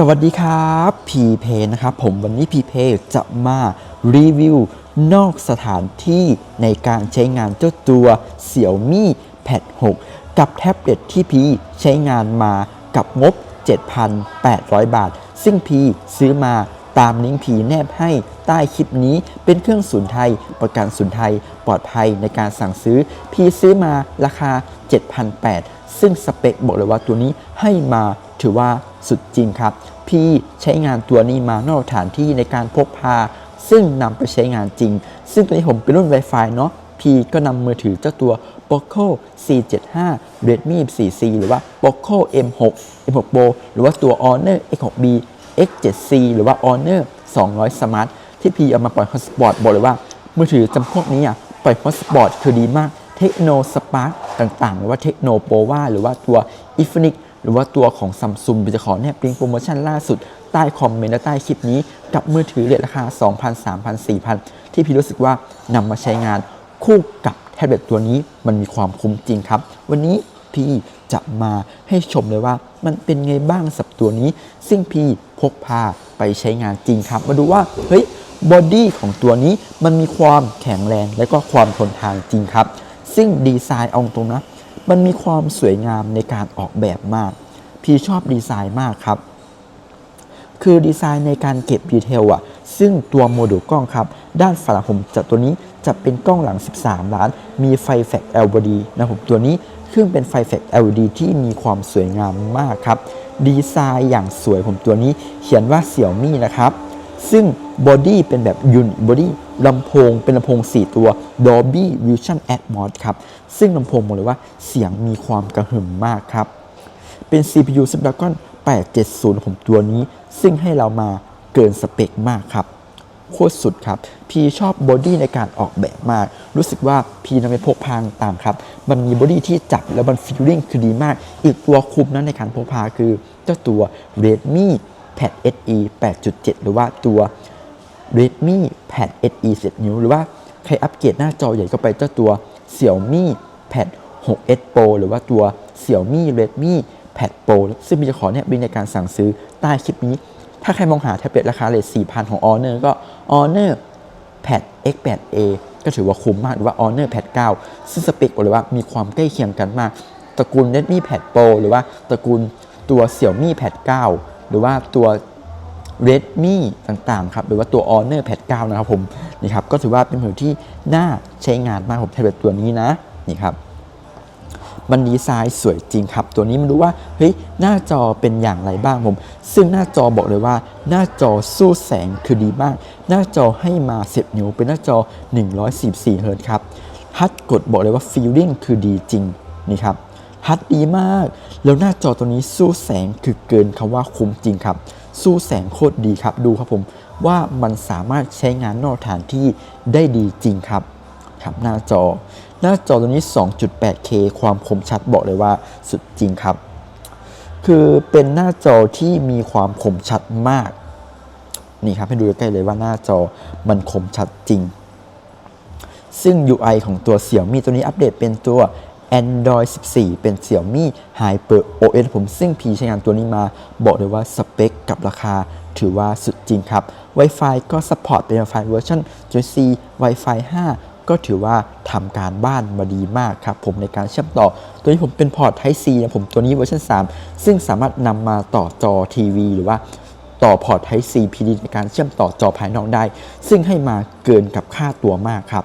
สวัสดีครับพีเพนะครับผมวันนี้พีเพจะมารีวิวนอกสถานที่ในการใช้งานเจ้าตัว Xiaomi Pad 6กับแท็บเล็ตที่พีใช้งานมากับงบ 7,800 บาท ซึ่งพีซื้อมาตามลิงก์พีแนบให้ใต้คลิปนี้เป็นเครื่องศูนย์ไทย ประกันศูนย์ไทยปลอดภัยในการสั่งซื้อ พีซื้อมาราคา 7,800 ซึ่งสเปคบอกเลยว่าตัวนี้ให้มาถือว่าสุดจริงครับ พี่ใช้งานตัวนี้มานอกสถานที่ในการพกพา ซึ่งนำไปใช้งานจริง ซึ่งตัวนี้ผมเป็นรุ่น Wi-Fi เนาะพี่ก็นำมือถือเจ้าตัว Poco C75 Redmi 4C หรือว่า Poco M6 M6 Pro หรือว่าตัว Honor X6B X7C หรือว่า Honor 200 Smart ที่พี่เอามาปล่อย Hotspot บอกเลยว่า มือถือจำพวกนี้อะปล่อย Hotspot คือดีมาก เทคโนสปาร์ต่างๆ หรือว่าเทคโนโปวาหรือว่าตัว i n f i n i x หรือว่าตัวของซัมซุงจะขอเนี่ยปริงโปรโมชั่นล่าสุด ใต้คอมเมนต์และใต้คลิปนี้ กับมือถือเลทราคา 2,000 3,000 4,000 ที่พี่รู้สึกว่านำมาใช้งานคู่กับแท็บเล็ตตัวนี้มันมีความคุ้มจริงครับ วันนี้พี่จะมาให้ชมเลยว่ามันเป็นไงบ้างสับตัวนี้ ซึ่งพี่พกพาไปใช้งานจริงครับ มาดูว่าเฮ้ยบอดี้ของตัวนี้มันมีความแข็งแรงและก็ความทนทานจริงครับ ซึ่งดีไซน์เอาตรงนะ มันมีความสวยงามในการออกแบบมาก พี่ชอบดีไซน์มากครับ คือดีไซน์ในการเก็บดีเทลอะซึ่งตัวโมดูลกล้องครับ ด้านฝาหลังผมจะตัวนี้จะเป็นกล้องหลัง 13 ล้าน มีไฟแฟลช LED นะผมตัวนี้เครื่องเป็นไฟแฟลช LED ที่มีความสวยงามมากครับ ดีไซน์อย่างสวยผมตัวนี้เขียนว่าเสี่ยวมี่นะครับ ซึ่งบอดี้เป็นแบบยูนิบอดี้ ลำโพงเป็นลำโพง 4 ตัว Dolby Vision Atmos ครับ ซึ่งลำโพงบอกเลยว่าเสียงมีความกระหึ่มมากครับ เป็น CPU Snapdragon 870ผมตัวนี้ ซึ่งให้เรามาเกินสเปคมากครับโคตรสุดครับ พี่ชอบบอดี้ในการออกแบบมาก รู้สึกว่าพี่นำไปพกพาต่างครับ มันมีบอดี้ที่จับแล้วมันฟีลลิ่งคือดีมาก อีกตัวคุมนั้นในการพกพาคือเจ้าตัว Redmi Pad SE 8.7 หรือว่าตัว Redmi Pad SE 7นิ้ว หรือว่าใครอัปเกรดหน้าจอใหญ่ก็ไปเจ้าตัว Xiaomi Pad 6s Pro หรือว่าตัว Xiaomi Redmi Pad Pro ซึ่งมีจะขอเนี่ยบินในการสั่งซื้อใต้คลิปนี้ ถ้าใครมองหาแท็บเล็ตราคาเลท4,000 ของ Honor ก็ Honor Pad X8A ก็ถือว่าคุ้มมากหรือว่า Honor Pad 9 ซึ่งสเปคบอกเลยว่ามีความใกล้เคียงกันมาก ตระกูล Redmi Pad Pro หรือว่าตระกูลตัว Xiaomi Pad 9 หรือว่าตัว Redmi ต่างๆครับหรือว่าตัว Honor Pad 9 นะครับผมนี่ครับก็ถือว่าเป็นมือที่น่าใช้งานมากผมแท็บเล็ตตัวนี้นะนี่ครับมันดีไซน์สวยจริงครับ ตัวนี้มันรู้ว่าเฮ้ยหน้าจอเป็นอย่างไรบ้างผม ซึ่งหน้าจอบอกเลยว่า หน้าจอสู้แสงคือดีมาก หน้าจอให้มา10นิ้วเป็นหน้าจอ 144เฮิร์ตครับฮัดกดบอกเลยว่าฟีลลิ่งคือดีจริงนี่ครับฮัดดีมาก แล้วหน้าจอตัวนี้สู้แสงคือเกินคำว่าคุ้มจริงครับ สู้แสงโคตรดีครับดูครับผมว่ามันสามารถใช้งานนอกสถานที่ได้ดีจริงครับครับหน้าจอ หน้าจอตัวนี้ 2.8K ความคมชัดบอกเลยว่าสุดจริงครับ คือเป็นหน้าจอที่มีความคมชัดมาก นี่ครับให้ดูใกล้เลยว่าหน้าจอมันคมชัดจริงซึ่ง UI ของตัว Xiaomi ตัวนี้อัปเดตเป็นตัว Android 14 เป็น Xiaomi Hyper OS ผมซึ่งพีใช้งานตัวนี้มา บอกเลยว่าสเปคกับราคาถือว่าสุดจริงครับ Wi-Fi ก็ support เป็น Wi-Fi เวอร์ชัน JC Wi-Fi 5 ก็ถือว่าทำการบ้านมาดีมากครับ ผมในการเชื่อมต่อ ตัวนี้ผมเป็นพอร์ต Type C นะผมตัวนี้เวอร์ชัน 3 ซึ่งสามารถนำมาต่อจอทีวีหรือว่าต่อพอร์ต Type C PD ในการเชื่อมต่อจอภายนอกได้ ซึ่งให้มาเกินกับค่าตัวมากครับ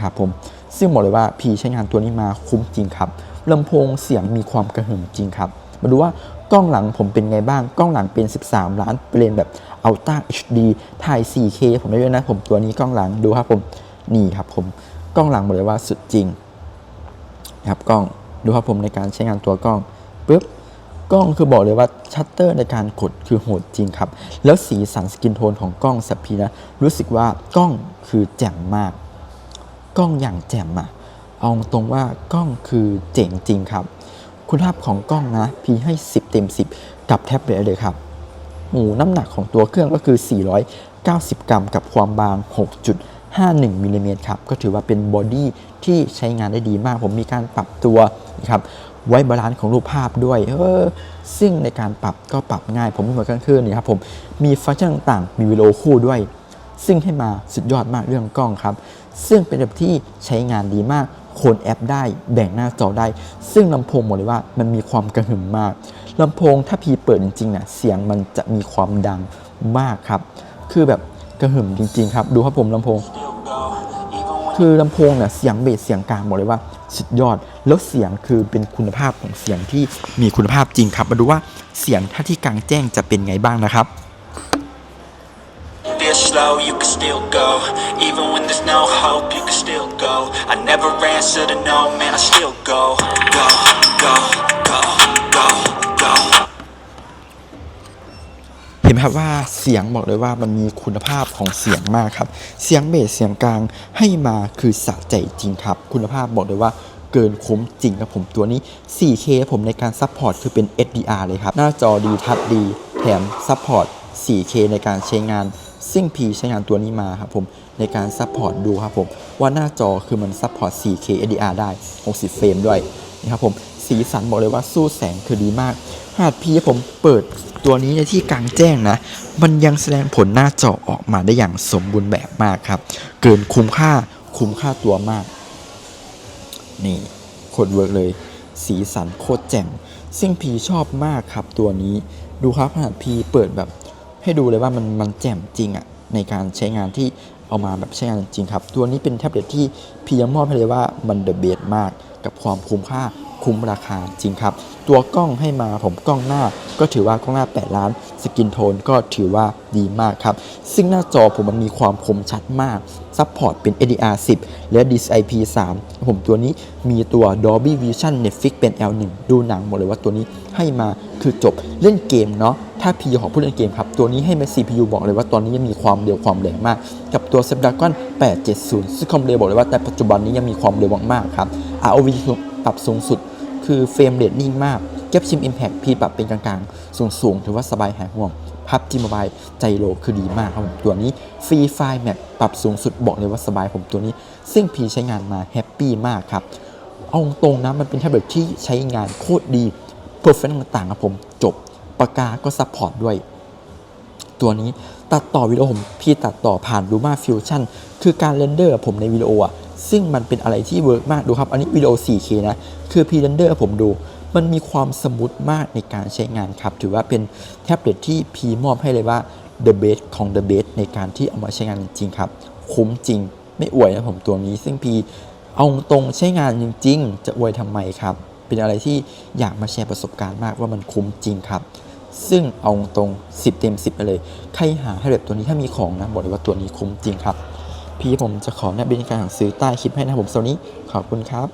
ครับผม ซึ่งบอกเลยว่าพีใช้งานตัวนี้มาคุ้มจริงครับลำโพงเสียงมีความกระหึ่มจริงครับ มาดูว่ากล้องหลังผมเป็นไงบ้าง กล้องหลังเป็น 13 ล้านเลนแบบ Ultra HD ถ่าย 4K ผมได้ด้วยนะ ผมตัวนี้กล้องหลังดูครับผม นี่ครับผม กล้องหลังบอกเลยว่าสุดจริงนะครับกล้องดูครับผมในการใช้งานตัวกล้องปุ๊บกล้องคือบอกเลยว่าชัตเตอร์ในการกดคือโหดจริงครับ แล้วสีสันสกินโทนของกล้องสัพพีนะรู้สึกว่ากล้องคือแจ่มมาก กล้องอย่างแจ่มอะเอาตรงว่ากล้องคือเจ๋งจริงครับ คุณภาพของกล้องนะพีให้ 10 เต็ม 10 กับแท็บเล็ตเลยครับหมูน้ำหนักของตัวเครื่องก็คือ 490 กรัม กับความบาง 6.51มิลลิเมตรครับ ก็ถือว่าเป็นบอดี้ที่ใช้งานได้ดีมาก ผมมีการปรับตัวนะครับไว้บาลานซ์ของรูปภาพด้วย เออ ซึ่งในการปรับก็ปรับง่าย ผมไม่เหมือนกันคือนี่ครับผม มีฟังก์ชันต่างๆ มีวิดีโอคู่ด้วย ซึ่งให้มาสุดยอดมากเรื่องกล้องครับ ซึ่งเป็นแบบที่ใช้งานดีมากโคนแอปได้แบ่งหน้าจอได้ ซึ่งลำโพงบอกเลยว่ามันมีความกระหึ่มมากลำโพงถ้าพีเปิดจริงๆนะเสียงมันจะมีความดังมากครับ คือแบบกระหึ่มจริง ๆ ครับ ดูครับผมลำโพง คือลำโพงเนี่ยเสียงเบสเสียงกลางบอกเลยว่าสุดยอด แล้วเสียงคือเป็นคุณภาพของเสียงที่มีคุณภาพจริงครับ มาดูว่าเสียงถ้าที่กลางแจ้งจะเป็นไงบ้างนะครับ slow, you can still go. Even when there's no hope, you can still go. I never answer to no, man, I still go. Go, go, go, go, go. เห็นไหมครับว่าเสียงบอกเลยว่ามันมีคุณภาพของเสียงมากครับ เสียงเบสเสียงกลางให้มาคือสะใจจริงครับ คุณภาพบอกเลยว่าเกินคุ้มจริงครับผมตัวนี้ 4K ผมในการซัพพอร์ตคือเป็น SDR เลยครับ หน้าจอดีทัชดี แถมซัพพอร์ต 4K ในการใช้งาน ซึ่ง P ใช้งานตัวนี้มาครับผมในการซัพพอร์ตดูครับผมว่าหน้าจอคือมันซัพพอร์ต 4K SDR ได้ 60 เฟรมด้วยนะครับผมสีสันบอกเลยว่าสู้แสงคือดีมาก หากพี่ผมเปิดตัวนี้ในที่กลางแจ้งนะ มันยังแสดงผลหน้าจอออกมาได้อย่างสมบูรณ์แบบมากครับ เกินคุ้มค่าคุ้มค่าตัวมาก นี่โคตรเวิร์กเลย สีสันโคตรแจ่มซึ่งพีชอบมากครับตัวนี้ดูครับขนาดพีเปิดแบบ ให้ดูเลยว่ามันมันแจ่มจริงอะในการใช้งานที่เอามาแบบใช้งานจริงครับ ตัวนี้เป็นแท็บเล็ตที่พี่ยังมอบให้เลยว่ามันเดอะเบสมากกับความคุ้มค่าคุ้มราคาจริงครับ ตัวกล้องให้มาผมกล้องหน้า ก็ถือว่ากล้องหน้า 8 ล้าน สกินโทนก็ถือว่าดีมากครับ ซึ่งหน้าจอผมมันมีความคมชัดมากซัพพอร์ตเป็น HDR 10 และ DCI-P 3 ผมตัวนี้มีตัว Dolby Vision Netflix เป็น L1 ดูหนังหมดเลยว่าตัวนี้ให้มา คือจบเล่นเกมเนาะถ้า P ของผู้เล่นเกมครับ ตัวนี้ให้แมา CPU บอกเลยว่าตอนนี้ยังมีความเร็วความแรงมาก กับตัว Snapdragon 870 ซึ่งความเร็วบอกเลยว่าแต่ปัจจุบันนี้ยังมีความเร็วมากๆครับ ROV ปรับสูงสุด คือเฟรมเรทนิ่งมากเก็บชิม Impact พีปรับเป็นกลางๆ สูงๆ ถือว่าสบายหายห่วงพับจีมบายใจโลคือดีมากครับผมตัวนี้ฟรีไฟล์แมปปรับสูงสุดบอกเลยว่าสบายผมตัวนี้ ซึ่งพีใช้งานมาแฮปปี้มากครับเอาตรงนะมันเป็นแท็บเล็ตที่ใช้งานโคตรดี เพอร์เฟกต่างๆครับผมจบปากกาก็ซัพพอร์ตด้วย ตัวนี้ตัดต่อวิดีโอผมพี่ตัดต่อผ่าน Luma Fusion คือการเรนเดอร์ผมในวิดีโออะซึ่งมันเป็นอะไรที่เวิร์กมากดูครับ อันนี้วิดีโอ 4K นะคือพีเรนเดอร์ผมดู มันมีความสมูทมากในการใช้งานครับ ถือว่าเป็นแท็บเล็ตที่พีมอบให้เลยว่า the best ของ the best ในการที่เอามาใช้งานจริงครับ คุ้มจริง ไม่อวยนะผมตัวนี้ ซึ่งพีเอาตรงใช้งานจริง ๆ จะอวยทำไมครับ เป็นอะไรที่อยากมาแชร์ประสบการณ์มากว่ามันคุ้มจริงครับ ซึ่งเอาตรง 10 เต็ม 10 ไปเลย ใครหาให้แบบตัวนี้ถ้ามีของนะ บอกเลยว่าตัวนี้คุ้มจริงครับ พี่ผมจะขอแนบบินการสั่งซื้อใต้คลิปให้นะครับผมโซนี้ขอบคุณครับ